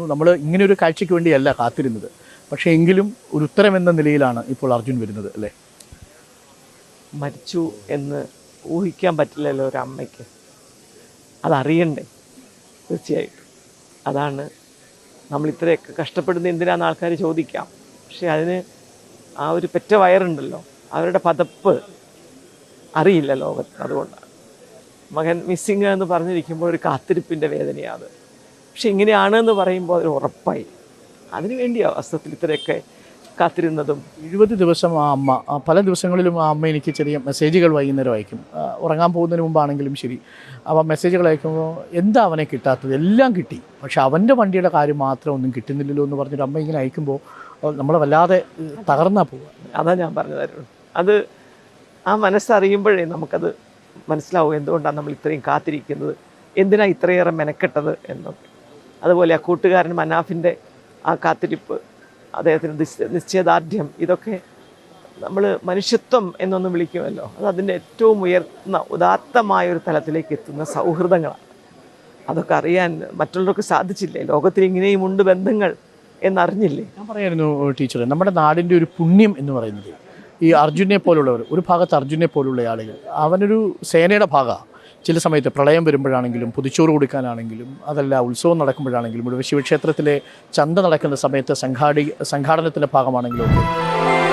തോന്നുന്നു നമ്മൾ ഇങ്ങനെ ഒരു കാഴ്ചയ്ക്ക് വേണ്ടിയല്ല കാത്തിരുന്നത്. പക്ഷേ എങ്കിലും ഒരു ഉത്തരം എന്ന നിലയിലാണ് ഇപ്പോൾ അർജുൻ വരുന്നത് അല്ലേ? മരിച്ചു എന്ന് ഊഹിക്കാൻ പറ്റില്ലല്ലോ ഒരു അമ്മയ്ക്ക്. അതറിയണ്ടേ? തീർച്ചയായിട്ടും. അതാണ് നമ്മൾ ഇത്രയൊക്കെ കഷ്ടപ്പെടുന്ന എന്തിനാന്ന് ആൾക്കാർ ചോദിക്കാം. പക്ഷെ അതിന് ആ ഒരു പെറ്റ വയറുണ്ടല്ലോ. അവരുടെ പതപ്പ് അറിയില്ല ലോകത്ത്. അതുകൊണ്ടാണ്. മകൻ മിസ്സിങ് എന്ന് പറഞ്ഞിരിക്കുമ്പോൾ ഒരു കാത്തിരിപ്പിന്റെ വേദനയാണ് പക്ഷെ ഇങ്ങനെയാണ് എന്ന് പറയുമ്പോൾ അതിന് ഉറപ്പായി. അതിനു വേണ്ടിയാണ് വാസ്തവത്തിൽ ഇത്രയൊക്കെ കാത്തിരുന്നതും. എഴുപത് ദിവസം ആ അമ്മ ആ പല ദിവസങ്ങളിലും ആ അമ്മ എനിക്ക് ചെറിയ മെസ്സേജുകൾ വൈകുന്നേരം അയക്കും. ഉറങ്ങാൻ പോകുന്നതിന് മുമ്പാണെങ്കിലും ശരി. അപ്പോൾ മെസ്സേജുകൾ അയക്കുമ്പോൾ എന്താ അവനെ കിട്ടാത്തത്? എല്ലാം കിട്ടി. പക്ഷെ അവന്റെ വണ്ടിയുടെ കാര്യം മാത്രം ഒന്നും കിട്ടുന്നില്ലല്ലോ എന്ന് പറഞ്ഞിട്ട് അമ്മ ഇങ്ങനെ അയക്കുമ്പോൾ നമ്മൾ വല്ലാതെ തകർന്നാ പോവുക. അതാ ഞാൻ പറഞ്ഞതായിരുന്നു. അത് ആ മനസ്സറിയുമ്പോഴേ നമുക്കത് മനസ്സിലാവും എന്തുകൊണ്ടാണ് നമ്മൾ ഇത്രയും കാത്തിരിക്കുന്നത്? എന്തിനാണ് ഇത്രയേറെ മെനക്കെട്ടത് എന്നൊക്കെ. അതുപോലെ ആ കൂട്ടുകാരൻ മനാഫിന്റെ ആ കാത്തിരിപ്പ് അദ്ദേഹത്തിന് നിശ്ച- നിശ്ചയദാർഢ്യം ഇതൊക്കെ നമ്മൾ മനുഷ്യത്വം എന്നൊന്ന് വിളിക്കുമല്ലോ. അത് അതിന്റെ ഏറ്റവും ഉയർന്ന ഉദാത്തമായ ഒരു തലത്തിലേക്ക് എത്തുന്ന സൗഹൃദങ്ങളാണ്. അതൊക്കെ അറിയാൻ മറ്റുള്ളവർക്ക് സാധിച്ചില്ലേ? ലോകത്തിൽ ഇങ്ങനെയും ഉണ്ട് ബന്ധങ്ങൾ എന്നറിഞ്ഞില്ലേ? ഞാൻ പറയായിരുന്നു ടീച്ചർ നമ്മുടെ നാടിന്റെ ഒരു പുണ്യം എന്ന് പറയുന്നത് ഈ അർജുനെ പോലുള്ളവർ ഒരു ഭാഗത്ത് അർജുനെ പോലുള്ള ആളുകൾ അവനൊരു സേനയുടെ ഭാഗമാണ്. ചില സമയത്ത് പ്രളയം വരുമ്പോഴാണെങ്കിലും പുതുച്ചോറ് കൊടുക്കാനാണെങ്കിലും അതല്ല ഉത്സവം നടക്കുമ്പോഴാണെങ്കിലും ഇവിടെ ശിവക്ഷേത്രത്തിലെ ചന്ത നടക്കുന്ന സമയത്ത് സംഘാടി സംഘാടനത്തിന്റെ ഭാഗമാണെങ്കിലും ഒക്കെ